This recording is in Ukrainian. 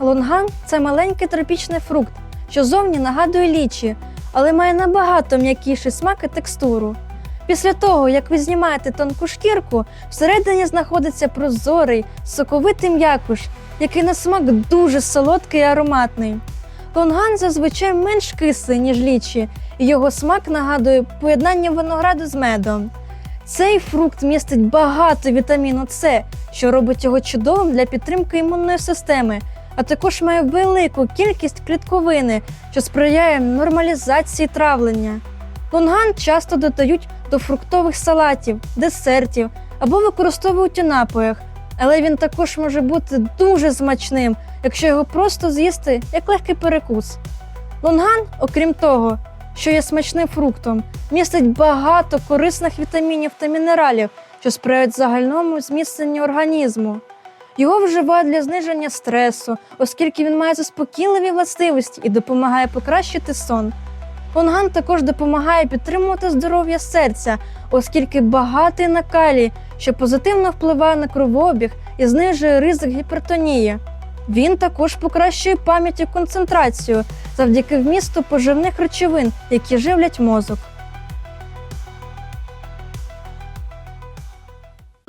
Лонган це маленький тропічний фрукт, що зовні нагадує лічі, але має набагато м'якіший смак і текстуру. Після того, як ви знімаєте тонку шкірку, всередині знаходиться прозорий, соковитий м'якуш, який на смак дуже солодкий і ароматний. Лонган зазвичай менш кислий, ніж лічі, і його смак нагадує поєднання винограду з медом. Цей фрукт містить багато вітаміну С, що робить його чудовим для підтримки імунної системи, а також має велику кількість клітковини, що сприяє нормалізації травлення. Лонган часто додають до фруктових салатів, десертів або використовують у напоях, але він також може бути дуже смачним, якщо його просто з'їсти як легкий перекус. Лонган, окрім того, що є смачним фруктом, містить багато корисних вітамінів та мінералів, що сприяють загальному зміцненню організму. Його вживають для зниження стресу, оскільки він має заспокійливі властивості і допомагає покращити сон. Лонган також допомагає підтримувати здоров'я серця, оскільки багатий на калій, що позитивно впливає на кровообіг і знижує ризик гіпертонії. Він також покращує пам'ять і концентрацію завдяки вмісту поживних речовин, які живлять мозок.